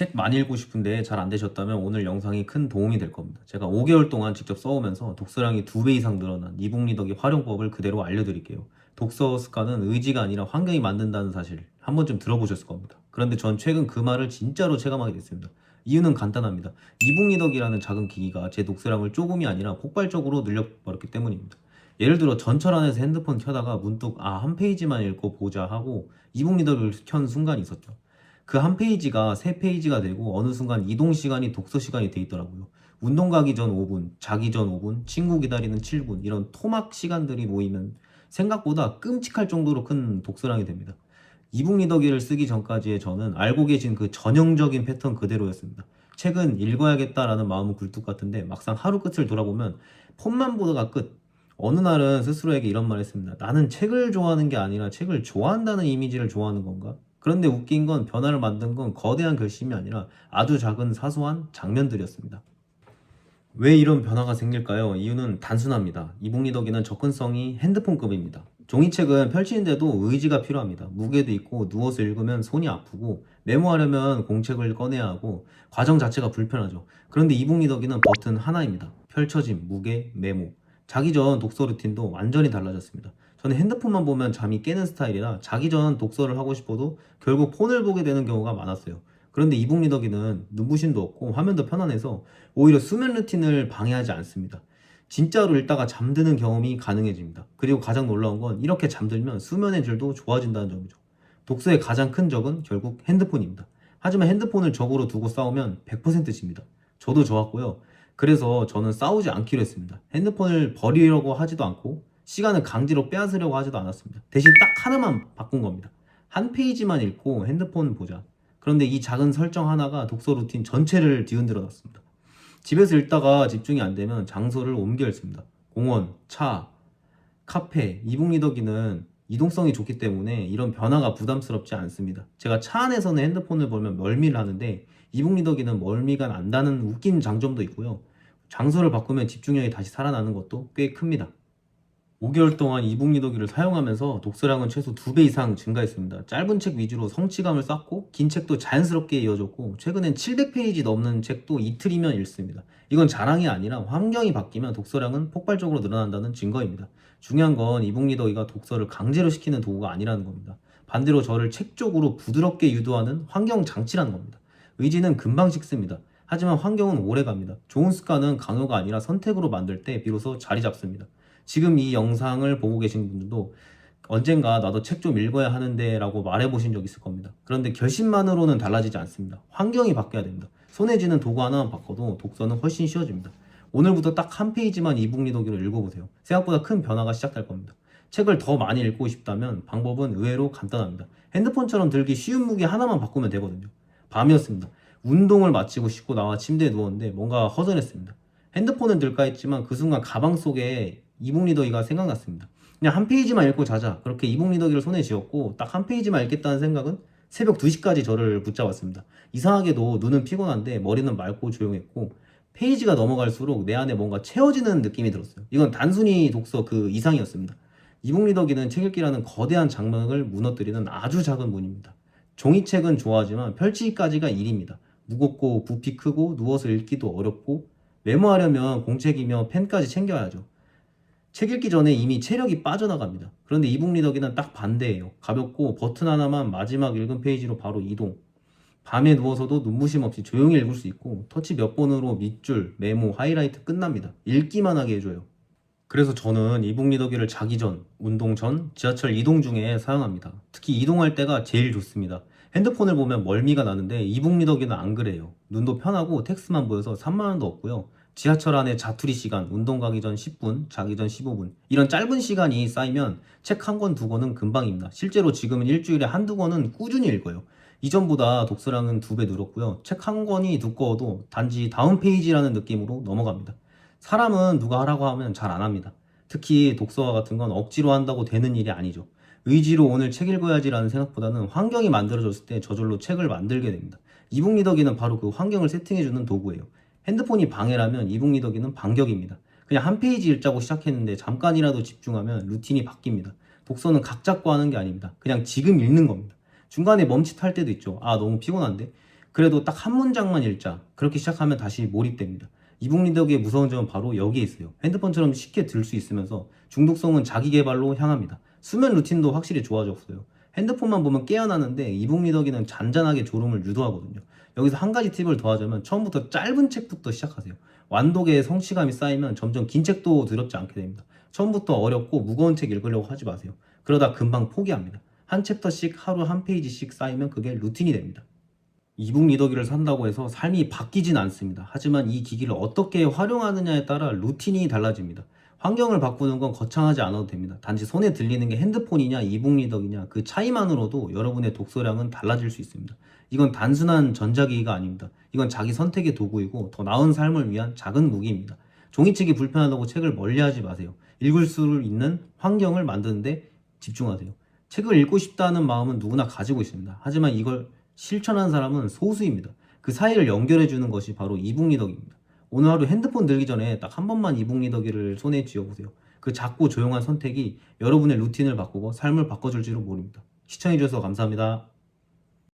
책 많이 읽고 싶은데 잘 안 되셨다면 오늘 영상이 큰 도움이 될 겁니다. 제가 5개월 동안 직접 써오면서 독서량이 2배 이상 늘어난 이북리더기 활용법을 그대로 알려드릴게요. 독서 습관은 의지가 아니라 환경이 만든다는 사실 한 번쯤 들어보셨을 겁니다. 그런데 전 최근 그 말을 진짜로 체감하게 됐습니다. 이유는 간단합니다. 이북리더기라는 작은 기기가 제 독서량을 조금이 아니라 폭발적으로 늘려버렸기 때문입니다. 예를 들어 전철 안에서 핸드폰 켜다가 문득 아 한 페이지만 읽고 보자 하고 이북리더를 켠 순간이 있었죠. 그 한 페이지가 세 페이지가 되고 어느 순간 이동 시간이 독서 시간이 돼 있더라고요. 운동 가기 전 5분, 자기 전 5분, 친구 기다리는 7분 이런 토막 시간들이 모이면 생각보다 끔찍할 정도로 큰 독서량이 됩니다. 이북 리더기를 쓰기 전까지의 저는 알고 계신 그 전형적인 패턴 그대로였습니다. 책은 읽어야겠다라는 마음은 굴뚝 같은데 막상 하루 끝을 돌아보면 폰만 보다가 끝. 어느 날은 스스로에게 이런 말 했습니다. 나는 책을 좋아하는 게 아니라 책을 좋아한다는 이미지를 좋아하는 건가? 그런데 웃긴 건 변화를 만든 건 거대한 결심이 아니라 아주 작은 사소한 장면들이었습니다. 왜 이런 변화가 생길까요? 이유는 단순합니다. 이북 리더기는 접근성이 핸드폰급입니다. 종이책은 펼치는데도 의지가 필요합니다. 무게도 있고 누워서 읽으면 손이 아프고 메모하려면 공책을 꺼내야 하고 과정 자체가 불편하죠. 그런데 이북 리더기는 버튼 하나입니다. 펼쳐짐, 무게, 메모. 자기 전 독서 루틴도 완전히 달라졌습니다. 저는 핸드폰만 보면 잠이 깨는 스타일이라 자기 전 독서를 하고 싶어도 결국 폰을 보게 되는 경우가 많았어요. 그런데 이북 리더기는 눈부심도 없고 화면도 편안해서 오히려 수면 루틴을 방해하지 않습니다. 진짜로 읽다가 잠드는 경험이 가능해집니다. 그리고 가장 놀라운 건 이렇게 잠들면 수면의 질도 좋아진다는 점이죠. 독서의 가장 큰 적은 결국 핸드폰입니다. 하지만 핸드폰을 적으로 두고 싸우면 100% 집니다. 저도 좋았고요. 그래서 저는 싸우지 않기로 했습니다. 핸드폰을 버리려고 하지도 않고 시간을 강제로 빼앗으려고 하지도 않았습니다. 대신 딱 하나만 바꾼 겁니다. 한 페이지만 읽고 핸드폰 보자. 그런데 이 작은 설정 하나가 독서 루틴 전체를 뒤흔들어 놨습니다. 집에서 읽다가 집중이 안 되면 장소를 옮겨 읽습니다. 공원, 차, 카페, 이북 리더기는 이동성이 좋기 때문에 이런 변화가 부담스럽지 않습니다. 제가 차 안에서는 핸드폰을 보면 멀미를 하는데 이북 리더기는 멀미가 난다는 웃긴 장점도 있고요. 장소를 바꾸면 집중력이 다시 살아나는 것도 꽤 큽니다. 5개월 동안 이북 리더기를 사용하면서 독서량은 최소 2배 이상 증가했습니다. 짧은 책 위주로 성취감을 쌓고 긴 책도 자연스럽게 이어졌고 최근엔 700페이지 넘는 책도 이틀이면 읽습니다. 이건 자랑이 아니라 환경이 바뀌면 독서량은 폭발적으로 늘어난다는 증거입니다. 중요한 건 이북 리더기가 독서를 강제로 시키는 도구가 아니라는 겁니다. 반대로 저를 책 쪽으로 부드럽게 유도하는 환경 장치라는 겁니다. 의지는 금방 식습니다. 하지만 환경은 오래 갑니다. 좋은 습관은 강요가 아니라 선택으로 만들 때 비로소 자리 잡습니다. 지금 이 영상을 보고 계신 분들도 언젠가 나도 책 좀 읽어야 하는데 라고 말해보신 적 있을 겁니다. 그런데 결심만으로는 달라지지 않습니다. 환경이 바뀌어야 됩니다. 손에 쥐는 도구 하나만 바꿔도 독서는 훨씬 쉬워집니다. 오늘부터 딱 한 페이지만 이북 리더기를 읽어보세요. 생각보다 큰 변화가 시작될 겁니다. 책을 더 많이 읽고 싶다면 방법은 의외로 간단합니다. 핸드폰처럼 들기 쉬운 무게 하나만 바꾸면 되거든요. 밤이었습니다. 운동을 마치고 씻고 나와 침대에 누웠는데 뭔가 허전했습니다. 핸드폰은 들까 했지만 그 순간 가방 속에 이북 리더기가 생각났습니다. 그냥 한 페이지만 읽고 자자. 그렇게 이북 리더기를 손에 쥐었고 딱 한 페이지만 읽겠다는 생각은 새벽 2시까지 저를 붙잡았습니다. 이상하게도 눈은 피곤한데 머리는 맑고 조용했고 페이지가 넘어갈수록 내 안에 뭔가 채워지는 느낌이 들었어요. 이건 단순히 독서 그 이상이었습니다. 이북 리더기는 책 읽기라는 거대한 장막을 무너뜨리는 아주 작은 문입니다. 종이책은 좋아하지만 펼치기까지가 일입니다. 무겁고 부피 크고 누워서 읽기도 어렵고 메모하려면 공책이며 펜까지 챙겨야죠. 책 읽기 전에 이미 체력이 빠져나갑니다. 그런데 이북 리더기는 딱 반대예요. 가볍고 버튼 하나만 마지막 읽은 페이지로 바로 이동. 밤에 누워서도 눈부심 없이 조용히 읽을 수 있고 터치 몇 번으로 밑줄, 메모, 하이라이트 끝납니다. 읽기만 하게 해줘요. 그래서 저는 이북 리더기를 자기 전, 운동 전, 지하철 이동 중에 사용합니다. 특히 이동할 때가 제일 좋습니다. 핸드폰을 보면 멀미가 나는데 이북 리더기는 안 그래요. 눈도 편하고 텍스트만 보여서 3만원도 없고요. 지하철 안에 자투리 시간, 운동 가기 전 10분, 자기 전 15분 이런 짧은 시간이 쌓이면 책 한 권 두 권은 금방입니다. 실제로 지금은 일주일에 한두 권은 꾸준히 읽어요. 이전보다 독서량은 두 배 늘었고요. 책 한 권이 두꺼워도 단지 다음 페이지라는 느낌으로 넘어갑니다. 사람은 누가 하라고 하면 잘 안 합니다. 특히 독서와 같은 건 억지로 한다고 되는 일이 아니죠. 의지로 오늘 책 읽어야지라는 생각보다는 환경이 만들어졌을 때 저절로 책을 만들게 됩니다. 이북 리더기는 바로 그 환경을 세팅해주는 도구예요. 핸드폰이 방해라면 이북 리더기는 반격입니다. 그냥 한 페이지 읽자고 시작했는데 잠깐이라도 집중하면 루틴이 바뀝니다. 독서는 각 잡고 하는 게 아닙니다. 그냥 지금 읽는 겁니다. 중간에 멈칫할 때도 있죠. 아, 너무 피곤한데? 그래도 딱 한 문장만 읽자. 그렇게 시작하면 다시 몰입됩니다. 이북 리더기의 무서운 점은 바로 여기에 있어요. 핸드폰처럼 쉽게 들 수 있으면서 중독성은 자기 개발로 향합니다. 수면 루틴도 확실히 좋아졌어요. 핸드폰만 보면 깨어나는데 이북 리더기는 잔잔하게 졸음을 유도하거든요. 여기서 한 가지 팁을 더하자면 처음부터 짧은 책부터 시작하세요. 완독의 성취감이 쌓이면 점점 긴 책도 두렵지 않게 됩니다. 처음부터 어렵고 무거운 책 읽으려고 하지 마세요. 그러다 금방 포기합니다. 한 챕터씩 하루 한 페이지씩 쌓이면 그게 루틴이 됩니다. 이북 리더기를 산다고 해서 삶이 바뀌진 않습니다. 하지만 이 기기를 어떻게 활용하느냐에 따라 루틴이 달라집니다. 환경을 바꾸는 건 거창하지 않아도 됩니다. 단지 손에 들리는 게 핸드폰이냐 이북 리더기냐 그 차이만으로도 여러분의 독서량은 달라질 수 있습니다. 이건 단순한 전자기기가 아닙니다. 이건 자기 선택의 도구이고 더 나은 삶을 위한 작은 무기입니다. 종이책이 불편하다고 책을 멀리하지 마세요. 읽을 수 있는 환경을 만드는데 집중하세요. 책을 읽고 싶다는 마음은 누구나 가지고 있습니다. 하지만 이걸 실천한 사람은 소수입니다. 그 사이를 연결해 주는 것이 바로 이북 리더기입니다. 오늘 하루 핸드폰 들기 전에 딱 한 번만 이북 리더기를 손에 쥐어보세요. 그 작고 조용한 선택이 여러분의 루틴을 바꾸고 삶을 바꿔줄지도 모릅니다. 시청해주셔서 감사합니다.